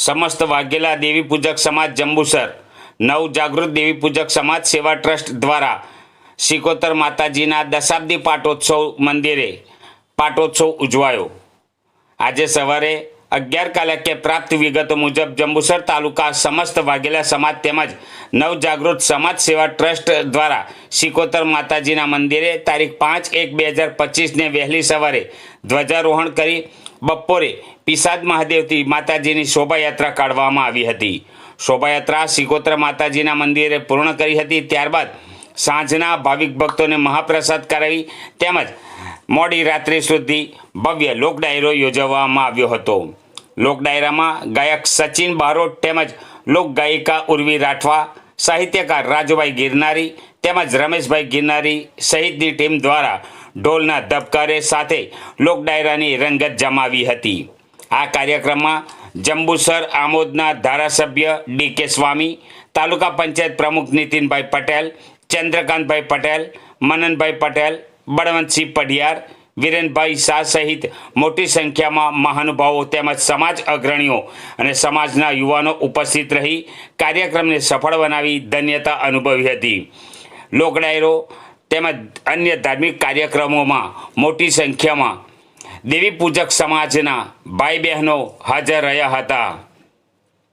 સમસ્ત વાઘેલા દેવી પૂજક સમાજ જંબુસર, નવ જાગૃત દેવી પૂજક સમાજ સેવા ટ્રસ્ટ દ્વારા શિકોતર માતાજીના દશાબ્દી પાટોત્સવ મંદિરે પાટોત્સવ ઉજવાયો. આજે સવારે અગિયાર કલાકે પ્રાપ્ત વિગતો મુજબ જંબુસર તાલુકા સમસ્ત વાઘેલા સમાજ તેમજ નવજાગૃત સમાજ સેવા ટ્રસ્ટ દ્વારા શિકોતર માતાજીના મંદિરે તારીખ પાંચ એક બે હજાર પચીસને વહેલી સવારે ધ્વજારોહણ કરી બપોરે પિસાદ મહાદેવથી માતાજીની શોભાયાત્રા કાઢવામાં આવી હતી. શોભાયાત્રા શિકોતર માતાજીના મંદિરે પૂર્ણ કરી હતી. ત્યારબાદ સાંજના ભાવિક ભક્તોને મહાપ્રસાદ કરાવી તેમજ મોડી રાત્રિ સુધી ભવ્ય લોક ડાયરો યોજવામાં આવ્યો હતો. લોક ડાયરામાં ગાયક સચિન બારોટ તેમજ લોક ગાયિકા ઉર્વી રાઠવા, સાહિત્યકાર રાજુભાઈ ગિરનારી તેમજ રમેશભાઈ ગિરનારી સહિતની ટીમ દ્વારા ઢોલના ધબકારે સાથે લોકડાયરાની રંગત જમાવી હતી. આ કાર્યક્રમમાં જંબુસર આમોદના ધારાસભ્ય ડી કે સ્વામી, તાલુકા પંચાયત પ્રમુખ નીતિનભાઈ પટેલ, ચંદ્રકાંતભાઈ પટેલ, મનનભાઈ પટેલ, બળવંતસિંહ પઢિયાર, વિરેનભાઈ શાહ સહિત મોટી સંખ્યામાં મહાનુભાવો તેમજ સમાજ અગ્રણીઓ અને સમાજના યુવાનો ઉપસ્થિત રહી કાર્યક્રમને સફળ બનાવી ધન્યતા અનુભવી હતી. લોકડાયરો તેમજ અન્ય ધાર્મિક કાર્યક્રમોમાં મોટી સંખ્યામાં દેવી પૂજક સમાજના ભાઈ બહેનો હાજર રહ્યા હતા.